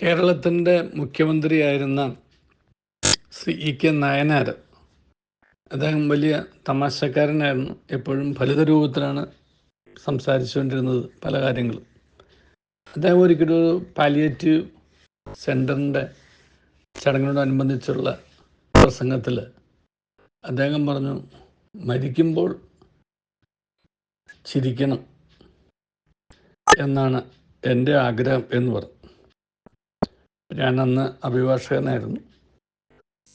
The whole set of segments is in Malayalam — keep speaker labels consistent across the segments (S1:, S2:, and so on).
S1: കേരളത്തിന്റെ മുഖ്യമന്ത്രിയായിരുന്ന ശ്രീ ഇ കെ നായനാർ അദ്ദേഹം വലിയ തമാശക്കാരനായിരുന്നു. എപ്പോഴും ഫലിത രൂപത്തിലാണ് സംസാരിച്ചുകൊണ്ടിരുന്നത് പല കാര്യങ്ങളും. അദ്ദേഹം ഒരിക്കലും പാലിയേറ്റീവ് സെന്ററിന്റെ ചടങ്ങിനോടനുബന്ധിച്ചുള്ള പ്രസംഗത്തിൽ അദ്ദേഹം പറഞ്ഞു മരിക്കുമ്പോൾ ചിരിക്കണം എന്നാണ് എന്റെ ആഗ്രഹം എന്ന് പറഞ്ഞു. ഞാൻ അന്ന് അഭിഭാഷകനായിരുന്നു.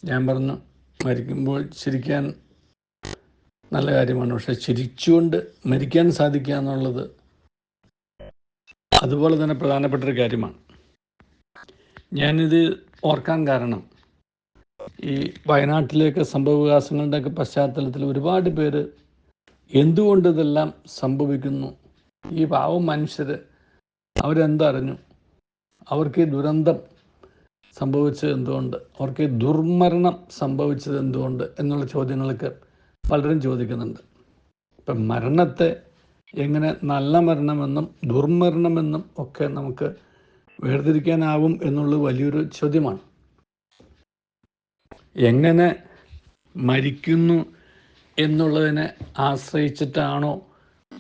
S1: ഞാൻ പറഞ്ഞു മരിക്കുമ്പോൾ ചിരിക്കാൻ നല്ല കാര്യമാണ്. പക്ഷെ ചിരിച്ചുകൊണ്ട് മരിക്കാൻ സാധിക്കുക എന്നുള്ളത് അതുപോലെ തന്നെ പ്രധാനപ്പെട്ട ഒരു കാര്യമാണ്. ഞാനിത് ഓർക്കാൻ കാരണം ഈ വയനാട്ടിലേക്ക് സംഭവവികാസങ്ങളുടെയൊക്കെ പശ്ചാത്തലത്തിൽ ഒരുപാട് പേര് എന്തുകൊണ്ട് ഇതെല്ലാം സംഭവിക്കുന്നു? ഈ പാവം മനുഷ്യർ അവരെന്തറിഞ്ഞു? അവർക്ക് ഈ ദുരന്തം സംഭവിച്ചത് എന്തുകൊണ്ട്? അവർക്ക് ദുർമരണം സംഭവിച്ചത് എന്തുകൊണ്ട് എന്നുള്ള ചോദ്യങ്ങളൊക്കെ പലരും ചോദിക്കുന്നുണ്ട്. ഇപ്പം മരണത്തെ എങ്ങനെ നല്ല മരണമെന്നും ദുർമരണമെന്നും ഒക്കെ നമുക്ക് വേർതിരിക്കാനാവും എന്നുള്ളത് വലിയൊരു ചോദ്യമാണ്. എങ്ങനെ മരിക്കുന്നു എന്നുള്ളതിനെ ആശ്രയിച്ചിട്ടാണോ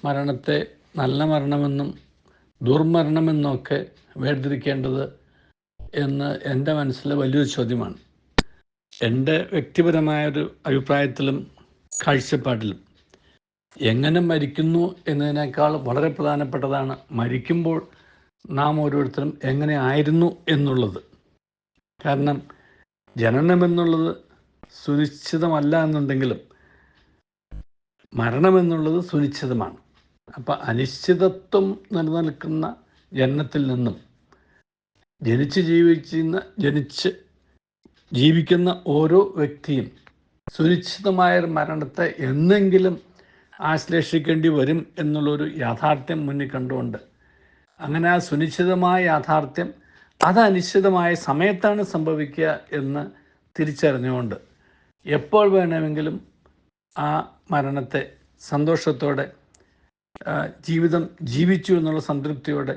S1: മരണത്തെ നല്ല മരണമെന്നും ദുർമരണമെന്നൊക്കെ വേർതിരിക്കേണ്ടത് എന്ന് എന്റെ മനസ്സിൽ വലിയൊരു ചോദ്യമാണ്. എന്റെ വ്യക്തിപരമായ ഒരു അഭിപ്രായത്തിലും കാഴ്ചപ്പാടിലും എങ്ങനെ മരിക്കുന്നു എന്നതിനേക്കാൾ വളരെ പ്രധാനപ്പെട്ടതാണ് മരിക്കുമ്പോൾ നാം ഓരോരുത്തരും എങ്ങനെ ആയിരുന്നു എന്നുള്ളത്. കാരണം ജനനമെന്നുള്ളത് സുനിശ്ചിതമല്ല എന്നുണ്ടെങ്കിലും മരണമെന്നുള്ളത് സുനിശ്ചിതമാണ് അപ്പം അനിശ്ചിതത്വം നിലനിൽക്കുന്ന ജനനത്തിൽ നിന്നും ജനിച്ച് ജീവിക്കുന്ന ജനിച്ച് ജീവിക്കുന്ന ഓരോ വ്യക്തിയും സുനിശ്ചിതമായൊരു മരണത്തെ എന്നെങ്കിലും ആശ്ലേഷിക്കേണ്ടി വരും എന്നുള്ളൊരു യാഥാർത്ഥ്യം മുന്നിൽ കണ്ടുകൊണ്ട്. അങ്ങനെ ആ സുനിശ്ചിതമായ യാഥാർത്ഥ്യം അത് അനിശ്ചിതമായ സമയത്താണ് സംഭവിക്കുക എന്ന് തിരിച്ചറിഞ്ഞുകൊണ്ട് എപ്പോൾ വേണമെങ്കിലും ആ മരണത്തെ സന്തോഷത്തോടെ ജീവിതം ജീവിച്ചു എന്നുള്ള സംതൃപ്തിയോടെ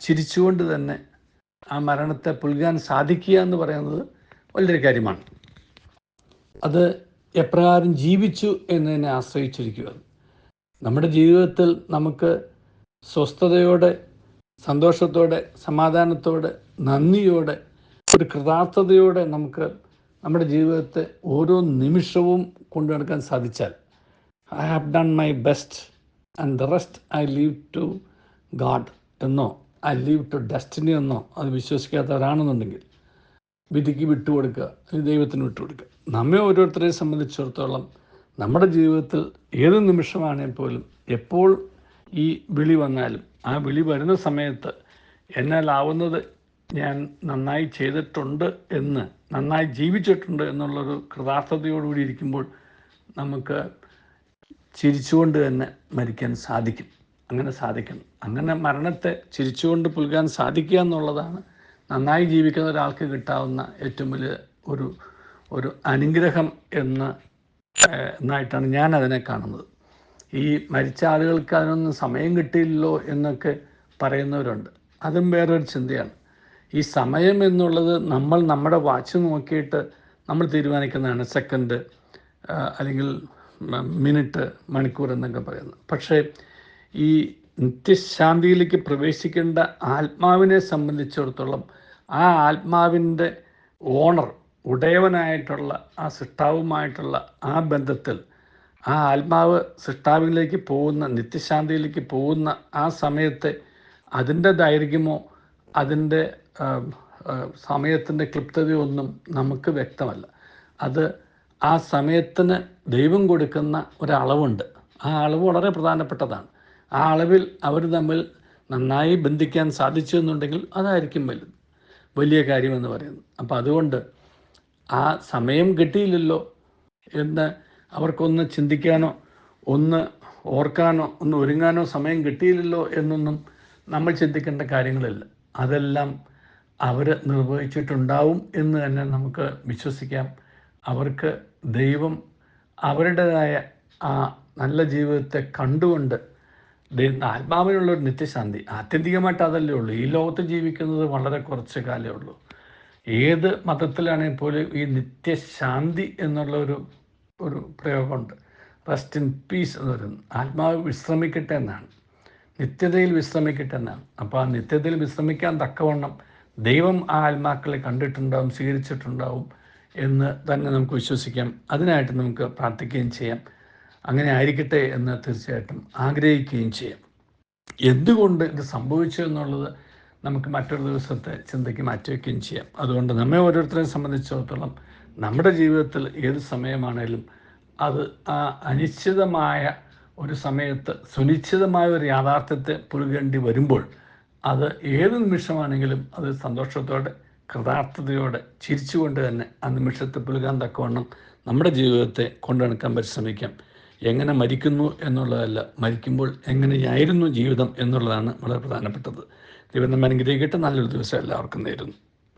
S1: ചിരിച്ചുകൊണ്ട് തന്നെ ആ മരണത്തെ പുൽകാൻ സാധിക്കുക എന്ന് പറയുന്നത് വലിയൊരു കാര്യമാണ്. അത് എപ്രകാരം ജീവിച്ചു എന്നതിനെ ആശ്രയിച്ചിരിക്കുക. നമ്മുടെ ജീവിതത്തിൽ നമുക്ക് സ്വസ്ഥതയോടെ സന്തോഷത്തോടെ സമാധാനത്തോടെ നന്ദിയോടെ ഒരു കൃതാർത്ഥതയോടെ നമുക്ക് നമ്മുടെ ജീവിതത്തെ ഓരോ നിമിഷവും കൊണ്ടു നടക്കാൻ സാധിച്ചാൽ I have done my best and the rest I leave to God എന്നോ ഐ ലീവ് ടു ഡെസ്റ്റിനി എന്നോ അത് വിശ്വസിക്കാത്തവരാണെന്നുണ്ടെങ്കിൽ വിധിക്ക് വിട്ടുകൊടുക്കുക ദൈവത്തിന് വിട്ടുകൊടുക്കുക. നമ്മെ ഓരോരുത്തരെയും സംബന്ധിച്ചിടത്തോളം നമ്മുടെ ജീവിതത്തിൽ ഏത് നിമിഷമാണെങ്കിൽ പോലും എപ്പോൾ ഈ വിളി വന്നാലും ആ വിളി വരുന്ന സമയത്ത് എന്നാലാവുന്നത് ഞാൻ നന്നായി ചെയ്തിട്ടുണ്ട് എന്ന് നന്നായി ജീവിച്ചിട്ടുണ്ട് എന്നുള്ളൊരു കൃതാർത്ഥതയോടുകൂടി ഇരിക്കുമ്പോൾ നമുക്ക് ചിരിച്ചുകൊണ്ട് തന്നെ മരിക്കാൻ സാധിക്കും. അങ്ങനെ സാധിക്കണം അങ്ങനെ മരണത്തെ ചിരിച്ചുകൊണ്ട് പുൽകാൻ സാധിക്കുക എന്നുള്ളതാണ് നന്നായി ജീവിക്കുന്ന ഒരാൾക്ക് കിട്ടാവുന്ന ഏറ്റവും വലിയ ഒരു ഒരു അനുഗ്രഹം എന്ന് എന്നായിട്ടാണ് ഞാൻ അതിനെ കാണുന്നത്. ഈ മരിച്ച ആളുകൾക്ക് അതിനൊന്നും സമയം കിട്ടിയില്ലല്ലോ എന്നൊക്കെ പറയുന്നവരുണ്ട്. അതും വേറൊരു ചിന്തയാണ്. ഈ സമയം എന്നുള്ളത് നമ്മൾ നമ്മുടെ വാച്ച് നോക്കിയിട്ട് നമ്മൾ തീരുമാനിക്കുന്നതാണ് സെക്കൻഡ് അല്ലെങ്കിൽ മിനിറ്റ് മണിക്കൂർ എന്നൊക്കെ പറയുന്നത്. പക്ഷേ ഈ നിത്യശാന്തിയിലേക്ക് പ്രവേശിക്കേണ്ട ആത്മാവിനെ സംബന്ധിച്ചിടത്തോളം ആ ആത്മാവിന്റെ ഓണർ ഉടയവനായിട്ടുള്ള ആ സൃഷ്ടാവുമായിട്ടുള്ള ആ ബന്ധത്തിൽ ആ ആത്മാവ് സൃഷ്ടാവിലേക്ക് പോകുന്ന നിത്യശാന്തിയിലേക്ക് പോകുന്ന ആ സമയത്ത് അതിന്റെ ദൈർഘ്യമോ അതിന്റെ സമയത്തിന്റെ ക്ലിപ്തതയോ ഒന്നും നമുക്ക് വ്യക്തമല്ല. അത് ആ സമയത്തിന് ദൈവം കൊടുക്കുന്ന ഒരളവുണ്ട്. ആ അളവ് വളരെ പ്രധാനപ്പെട്ടതാണ്. ആ അളവിൽ അവർ തമ്മിൽ നന്നായി ബന്ധിക്കാൻ സാധിച്ചു എന്നുണ്ടെങ്കിൽ അതായിരിക്കും വലുത്. വലിയ കാര്യമെന്ന് പറയുന്നത്. അപ്പം അതുകൊണ്ട് ആ സമയം കിട്ടിയില്ലല്ലോ എന്ന് അവർക്കൊന്ന് ചിന്തിക്കാനോ ഒന്ന് ഓർക്കാനോ ഒന്ന് ഒരുങ്ങാനോ സമയം കിട്ടിയില്ലല്ലോ എന്നൊന്നും നമ്മൾ ചിന്തിക്കേണ്ട കാര്യങ്ങളില്ല. അതെല്ലാം അവർ നിർവഹിച്ചിട്ടുണ്ടാവും എന്ന് തന്നെ നമുക്ക് വിശ്വസിക്കാം. അവർക്ക് ദൈവം അവരുടേതായ ആ നല്ല ജീവിതത്തെ കണ്ടുകൊണ്ട് ആത്മാവിനുള്ള ഒരു നിത്യശാന്തി. ആത്യന്തികമായിട്ട് അതല്ലേ ഉള്ളൂ. ഈ ലോകത്ത് ജീവിക്കുന്നത് വളരെ കുറച്ച് കാലമേ ഉള്ളൂ. ഏത് മതത്തിലാണെങ്കിൽ പോലും ഈ നിത്യശാന്തി എന്നുള്ള ഒരു ഒരു പ്രയോഗമുണ്ട്. റെസ്റ്റ് ഇൻ പീസ് എന്ന് പറയുന്നത്. ആത്മാവ് വിശ്രമിക്കട്ടെ എന്നാണ്. നിത്യതയിൽ വിശ്രമിക്കട്ടെ എന്നാണ്. അപ്പോൾ ആ നിത്യതയിൽ വിശ്രമിക്കാൻ തക്കവണ്ണം ദൈവം ആ ആത്മാക്കളെ കണ്ടിട്ടുണ്ടാവും സ്വീകരിച്ചിട്ടുണ്ടാവും എന്ന് തന്നെ നമുക്ക് വിശ്വസിക്കാം. അതിനായിട്ട് നമുക്ക് പ്രാർത്ഥിക്കുകയും ചെയ്യാം. അങ്ങനെ ആയിരിക്കട്ടെ എന്ന് തീർച്ചയായിട്ടും ആഗ്രഹിക്കുകയും ചെയ്യാം. എന്തുകൊണ്ട് ഇത് സംഭവിച്ചു എന്നുള്ളത് നമുക്ക് മറ്റൊരു ദിവസത്തെ ചിന്തയ്ക്ക് മാറ്റിവെക്കുകയും ചെയ്യാം. അതുകൊണ്ട് നമ്മെ ഓരോരുത്തരെ സംബന്ധിച്ചിടത്തോളം നമ്മുടെ ജീവിതത്തിൽ ഏത് സമയമാണേലും അത് ആ അനിശ്ചിതമായ ഒരു സമയത്ത് സുനിശ്ചിതമായ ഒരു യാഥാർത്ഥ്യത്തെ പുലുകേണ്ടി വരുമ്പോൾ അത് ഏത് നിമിഷമാണെങ്കിലും അത് സന്തോഷത്തോടെ കൃതാർത്ഥതയോടെ ചിരിച്ചുകൊണ്ട് തന്നെ ആ നിമിഷത്തെ പുലുകാൻ തക്കവണ്ണം നമ്മുടെ ജീവിതത്തെ കൊണ്ടുനടക്കാൻ പരിശ്രമിക്കാം. എങ്ങനെ മരിക്കുന്നു എന്നുള്ളതല്ല മരിക്കുമ്പോൾ എങ്ങനെയായിരുന്നു ജീവിതം എന്നുള്ളതാണ് വളരെ പ്രധാനപ്പെട്ടത്. ദൈവം അനുഗ്രഹിക്കട്ടെ. നല്ലൊരു ദിവസം എല്ലാവർക്കും നേരുന്നു.